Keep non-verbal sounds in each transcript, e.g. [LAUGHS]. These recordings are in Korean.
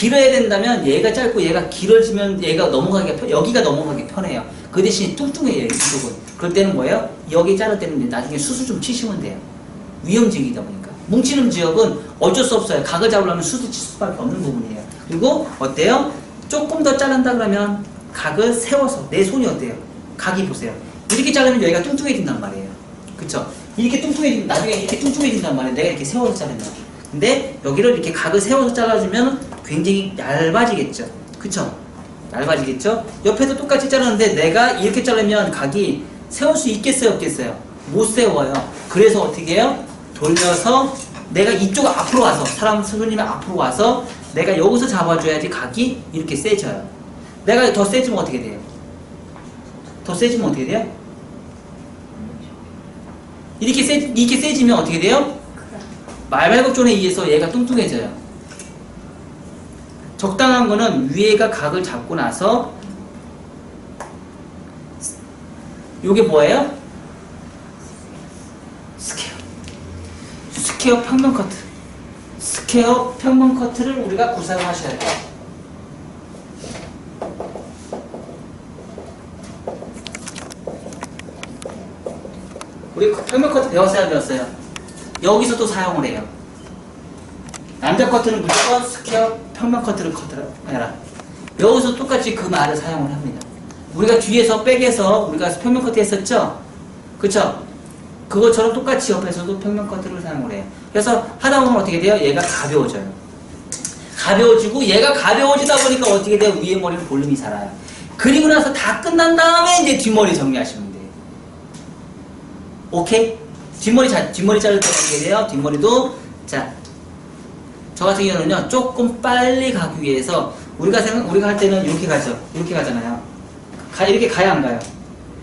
길어야 된다면 얘가 짧고 얘가 길어지면 얘가 넘어가기가 편, 여기가 넘어가기 편해요. 그 대신 뚱뚱해요, 이쪽은. 그럴 때는 뭐예요? 여기 자를 때는 나중에 수술 좀 치시면 돼요. 위험지역이다 보니까. 뭉치는 지역은 어쩔 수 없어요. 각을 잡으려면 수술 칠 수밖에 없는 부분이에요. 그리고 어때요? 조금 더 자른다 그러면 각을 세워서 내 손이 어때요? 각이 보세요. 이렇게 자르면 여기가 뚱뚱해진단 말이에요. 그쵸? 이렇게 뚱뚱해지면 나중에 이렇게 뚱뚱해진단 말이에요. 내가 이렇게 세워서 자르면. 근데 여기를 이렇게 각을 세워서 잘라주면 굉장히 얇아지겠죠. 그쵸? 얇아지겠죠? 옆에도 똑같이 자르는데 내가 이렇게 자르면 각이 세울 수 있겠어요? 없겠어요? 못 세워요. 그래서 어떻게 해요? 돌려서 내가 이쪽 앞으로 와서 사람 손님이 앞으로 와서 내가 여기서 잡아줘야지 각이 이렇게 세져요. 내가 더 세지면 어떻게 돼요? 더 세지면 어떻게 돼요? 이렇게 세 이렇게 세지면 어떻게 돼요? 말발굽존에 의해서 얘가 뚱뚱해져요. 적당한 거는 위에가 각을 잡고 나서 요게 뭐예요? 스퀘어. 스퀘어 평면 커트. 스퀘어 평면 커트를 우리가 구사하셔야 돼요. 우리 평면 커트 배웠어요, 안 배웠어요? 여기서 또 사용을 해요. 남자 커트는 무조건 스퀘어 평면 커트를 커트를 해라. 여기서 똑같이 그 말을 사용을 합니다. 우리가 뒤에서 백에서 우리가 평면 커트 했었죠? 그쵸? 그것처럼 똑같이 옆에서도 평면 커트를 사용을 해요. 그래서 하다 보면 어떻게 돼요? 얘가 가벼워져요. 가벼워지고 얘가 가벼워지다 보니까 어떻게 돼요? 위에 머리는 볼륨이 살아요. 그리고 나서 다 끝난 다음에 이제 뒷머리 정리하시면 돼요. 오케이? 뒷머리 자, 뒷머리 자를 때 어떻게 돼요? 뒷머리도 자, 저 같은 경우는요 조금 빨리 가기 위해서 우리가 생각 우리가 할 때는 이렇게 가죠. 이렇게 가잖아요. 가 이렇게 가야 안 가요.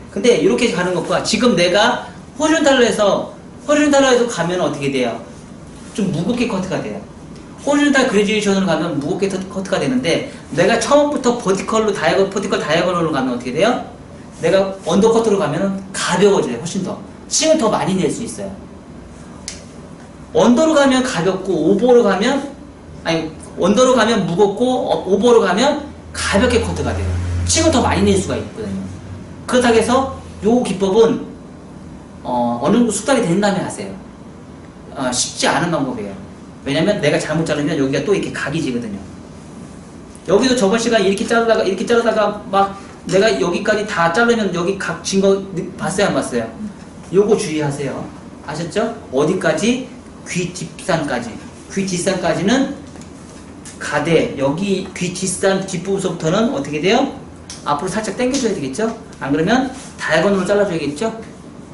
근데 이렇게 가는 것과 지금 내가 호리존탈로 해서 호리존탈로 해서 가면 어떻게 돼요? 좀 무겁게 커트가 돼요. 호리존탈 그레듀에이션으로 가면 무겁게 터- 커트가 되는데 내가 처음부터 버티컬로 다이아고 버티컬 다이아고널로 가면 어떻게 돼요? 내가 언더커트로 가면 가벼워져요. 훨씬 더. 층을 더 많이 낼 수 있어요. 언더로 가면 가볍고 오버로 가면 아니 언더로 가면 무겁고 어, 오버로 가면 가볍게 커트가 돼요. 층을 더 많이 낼 수가 있거든요. 그렇다고 해서 요 기법은 어, 어느 정도 숙달이 된 다음에 하세요. 어, 쉽지 않은 방법이에요. 왜냐면 내가 잘못 자르면 여기가 또 이렇게 각이 지거든요. 여기도 저번 시간 이렇게 자르다가 이렇게 자르다가 막 내가 여기까지 다 자르면 여기 각 진 거 봤어요 안 봤어요? 요거 주의하세요. 아셨죠? 어디까지? 귀 뒷산까지. 귀 뒷산까지는 가대 여기 귀 뒷산 뒷부분서부터는 어떻게 돼요? 앞으로 살짝 당겨줘야 되겠죠? 안 그러면 다이아곤으로 잘라줘야겠죠?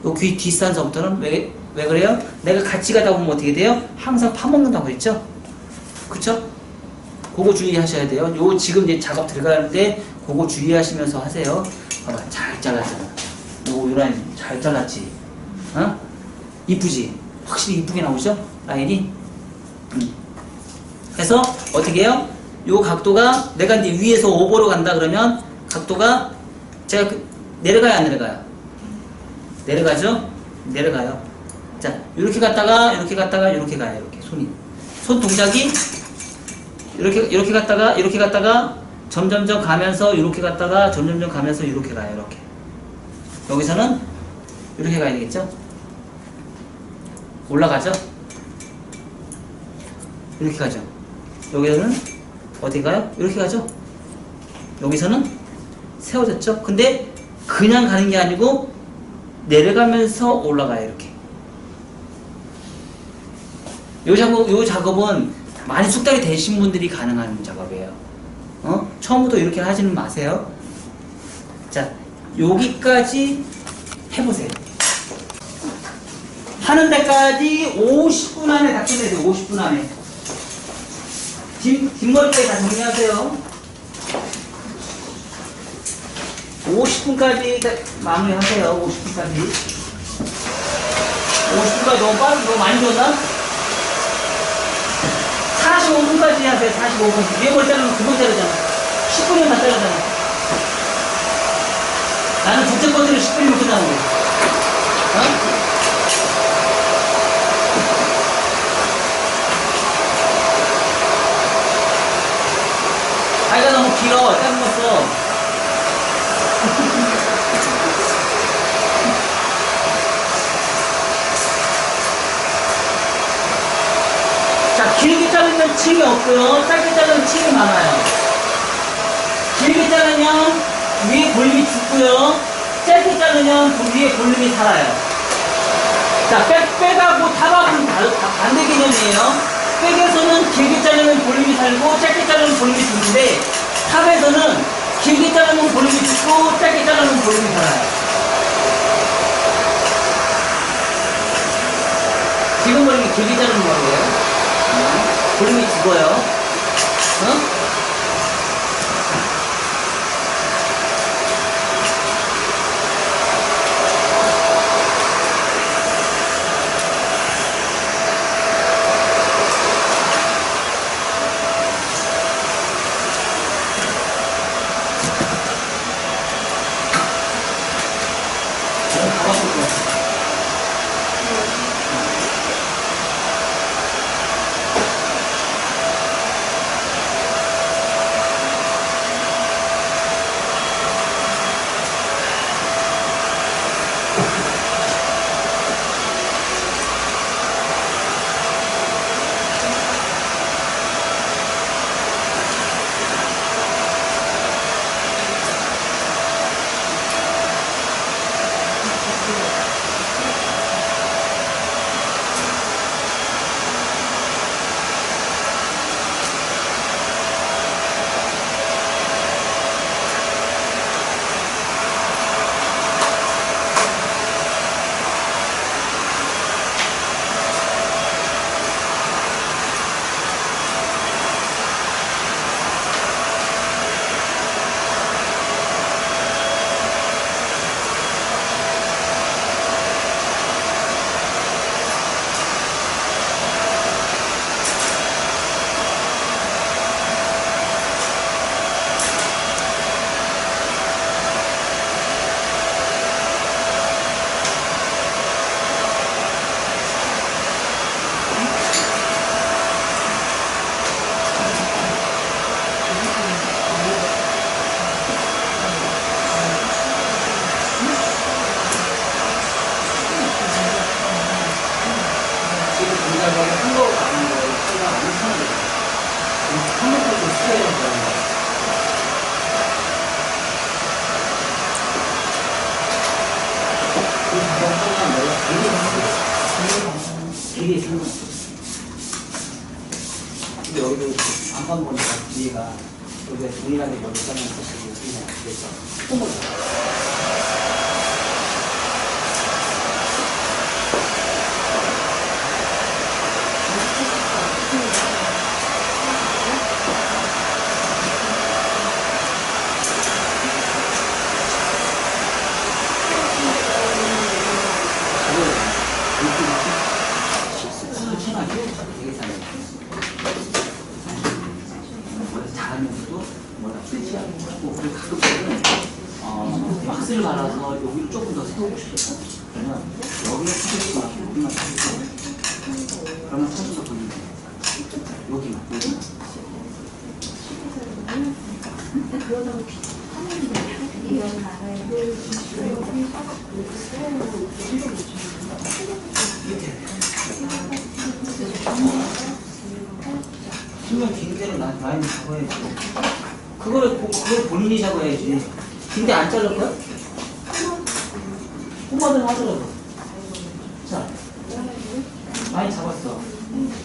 요 귀 뒷산서부터는 왜, 왜 그래요? 내가 같이 가다 보면 어떻게 돼요? 항상 파먹는다고 했죠? 그쵸? 그거 주의하셔야 돼요. 요 지금 이제 작업 들어가는데 그거 주의하시면서 하세요. 봐봐, 잘 잘랐잖아. 요, 요 라인 잘 잘랐지? 어? 이쁘지? 확실히 이쁘게 나오죠? 라인이? 음. 그래서 어떻게 해요? 요 각도가 내가 이제 위에서 오버로 간다 그러면 각도가 제가 그- 내려가요 안 내려가요? 내려가죠? 내려가요. 자, 이렇게 갔다가 이렇게 갔다가 이렇게 가요. 이렇게 손이 손 동작이 이렇게 이렇게 갔다가 이렇게 갔다가 점점점 가면서 이렇게 갔다가 점점점 가면서 이렇게 가요. 이렇게 여기서는 이렇게 가야 되겠죠? 올라가죠? 이렇게 가죠. 여기서는 어디 가요? 이렇게 가죠? 여기서는 세워졌죠? 근데 그냥 가는 게 아니고 내려가면서 올라가요. 이렇게. 요 작업, 요 작업은 많이 숙달이 되신 분들이 가능한 작업이에요. 어? 처음부터 이렇게 하지는 마세요. 자, 여기까지 해보세요. 하는 데까지 50분 안에 다 끝내세요. 50분 안에. 뒷, 뒷머리까지 다 정리하세요. 50분까지 마무리하세요. 50분까지. 50분까지 너무 빠르, 너무 많이 줬나? 45분까지 하세요. 45분. 위에 머리 자르면 금방 자르잖아. 10분이면 다 자르잖아. 나는 국제 건드를 10분이면 끝나는데. 어? 길어. 거 써. [LAUGHS] 자, 길게 자르면 층이 없고요. 짧게 자르면 층이 많아요. 길게 자르면 위에 볼륨이 죽고요. 짧게 자르면 그 위에 볼륨이 살아요. 자, 타박은 다- 다 반대 개념이에요. 백에서는 길게 자르면 볼륨이 살고 짧게 자르면 볼륨이 죽는데 탑에서는 길게 자르면 볼륨이 죽고 짧게 자르면 볼륨이 살아요. 지금 볼륨이 길게 자르는 거예요. 어? 볼륨이 죽어요. 어? 길이 상관없어. 근데 여기도 안방 보니까 뒤에가 여기에 동일하게 잘라는 것이고 그냥 그래서 콧물 솔직하게 되게 잘해요. 뭐라 잘하면서도 뭐라 프리치하고 하고 그리고 가끔씩은 어, 왁스를 발라서 여기를 조금 더 세우고 싶어요. 그러면 여기를 프리치하고 여기만 프리치하고 그러면 선수가 보이는 거예요. 여기만 여기만 신경 긴 대로 나 라인 잡아야지. 보- 그걸 본인이 잡아야지. 긴데 안 자를 거야? 꼬마들 하더라도. 자, 라인 잡았어.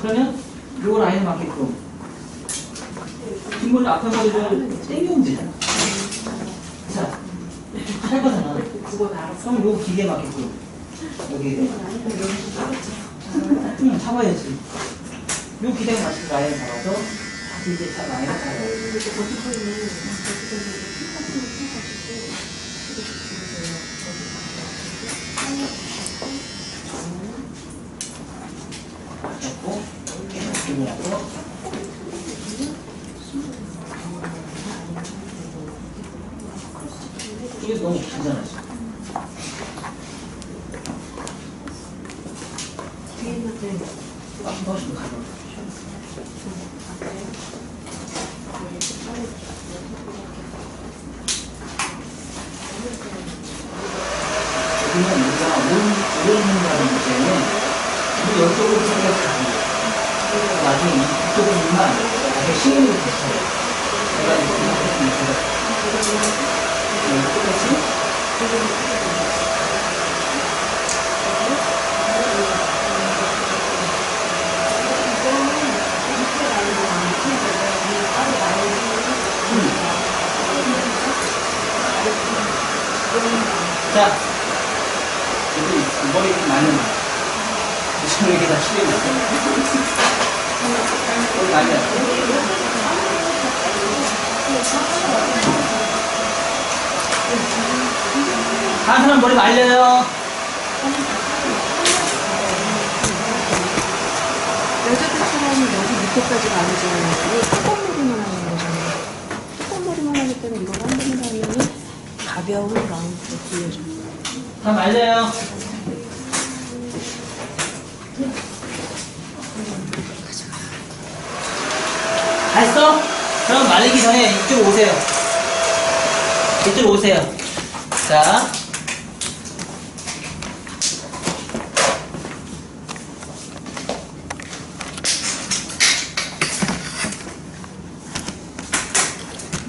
그러면 요 라인 맞게끔 뒷머리 앞에 머리를 땡기면 되잖아. 자, 할 거잖아. 그럼 요 기계 맞게끔 여기 응, 잡아야지. 요 기대에 맞춰서 라인 잡아서 다시 이제 자 라인 잡아야지. 잡고 이렇게 이게 너무 길잖아 지금. 여기는 우리가 오른문이라는 문제는 우리. 나중에 이쪽으로 보면 나중에 붙여요. 내가 이렇게 생각했으니까. 똑같이 자, 이거 머리 많은 지금 이게 다 실력이 있어. 머리 많이 났어. 다른 사람 머리 말려요. 여자들처럼 여기 밑에까지 가르잖아요. 이거 뚜껑머리만 하는 거잖아요. 뚜껑머리만 하기 때문에 이걸 한 번만 하면 가벼운 라운드로 돌려줘요. 다 말려요. 다 했어? 그럼 말리기 전에 이쪽 오세요. 이쪽 오세요. 자.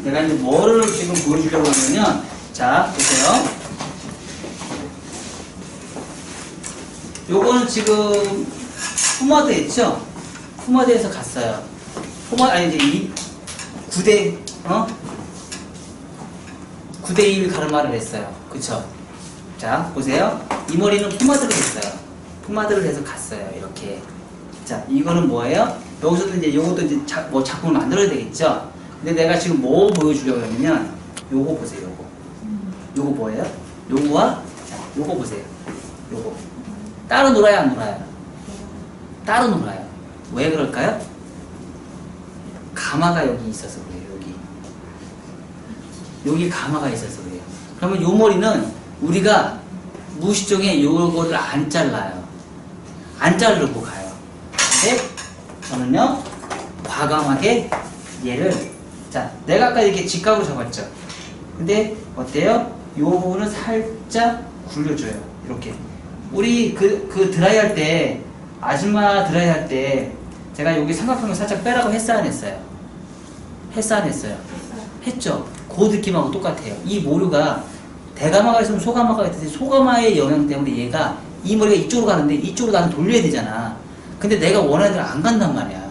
내가 이제 뭐를 지금 보여주려고 하냐면, 자, 보세요. 요거는 지금 포마드 있죠? 포마드에서 갔어요. 포마 아니 이제 이 9대 어? 9대 1 가르마를 했어요. 그쵸? 자, 보세요. 이 머리는 포마드를 했어요. 포마드를 해서 갔어요. 이렇게. 자, 이거는 뭐예요? 여기서도 이제 요것도 이제 자, 뭐 작품을 만들어야 되겠죠? 근데 내가 지금 뭐 보여주려고 하냐면 요거 보세요. 요거. 뭐예요? 요거와 자, 요거 보세요. 요거. 따로 놀아요, 안 놀아요? 따로 놀아요. 왜 그럴까요? 가마가 여기 있어서 그래요, 여기. 여기 가마가 있어서 그래요. 그러면 요 머리는 우리가 무시종에 요거를 안 잘라요. 안 자르고 가요. 근데 저는요, 과감하게 얘를, 자, 내가 아까 이렇게 직각으로 잡았죠? 근데 어때요? 요 부분을 살짝 굴려줘요. 이렇게. 우리 그, 그 드라이 할 때, 아줌마 드라이 할 때, 제가 여기 삼각형을 살짝 빼라고 했어, 안 했어요? 했어, 안 했어요? 했죠? 그 느낌하고 똑같아요. 이 모류가 대가마가 있으면 소가마가 있듯이 소가마의 영향 때문에 얘가 이 머리가 이쪽으로 가는데 이쪽으로 나는 돌려야 되잖아. 근데 내가 원하는 대로 안 간단 말이야.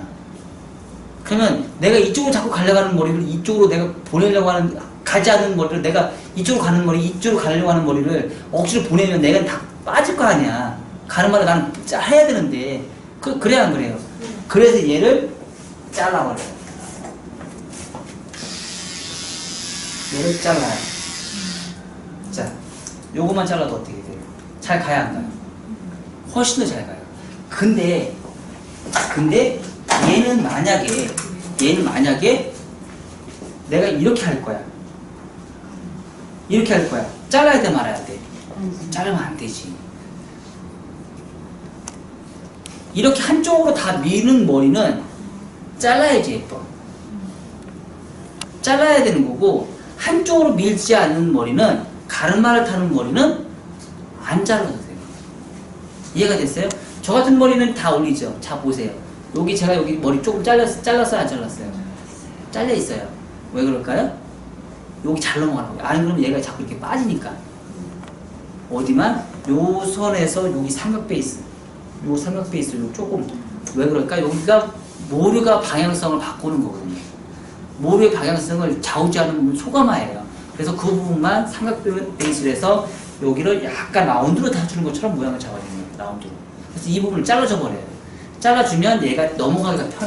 그러면 내가 이쪽으로 자꾸 하는 머리를 이쪽으로 내가 보내려고 하는 가지 않는 머리를 내가 이쪽으로 가는 머리 이쪽으로 가려고 하는 머리를 억지로 보내면 내가 다 빠질 거 아니야. 가는 말을 나는 짜- 해야 되는데. 그, 그래야 안 그래요. 그래서 얘를 잘라버려요. 얘를 잘라요. 자 요것만 잘라도 어떻게 돼요? 잘 가야 안 가요? 훨씬 더 잘 가요. 근데 근데 얘는 만약에 얘는 만약에 내가 이렇게 할 거야. 이렇게 할 거야. 잘라야 돼 말아야 돼. 자르면 안 되지. 이렇게 한쪽으로 다 미는 머리는 잘라야지 예뻐. 잘라야 되는 거고 한쪽으로 밀지 않는 머리는 가르마를 타는 머리는 안 잘라도 돼요. 이해가 됐어요? 저 같은 머리는 다 올리죠. 자 보세요. 여기 제가 여기 머리 조금 잘랐 잘랐어요, 안 잘랐어요? 잘려 있어요. 왜 그럴까요? 여기 잘 넘어가는 거예요. 아니 그러면 얘가 자꾸 이렇게 빠지니까. 어디만 요 선에서 여기 삼각 베이스, 요 삼각 베이스 요 조금 왜 그럴까? 여기가 모류가 방향성을 바꾸는 거거든요. 모류의 방향성을 좌우지하는 소가마예요. 그래서 그 부분만 삼각 베이스를 해서 여기를 약간 라운드로 다주는 것처럼 모양을 잡아주는 거예요. 라운드로. 그래서 이 부분을 잘라줘 버려요. 잘라주면 얘가 넘어가기가 편해요.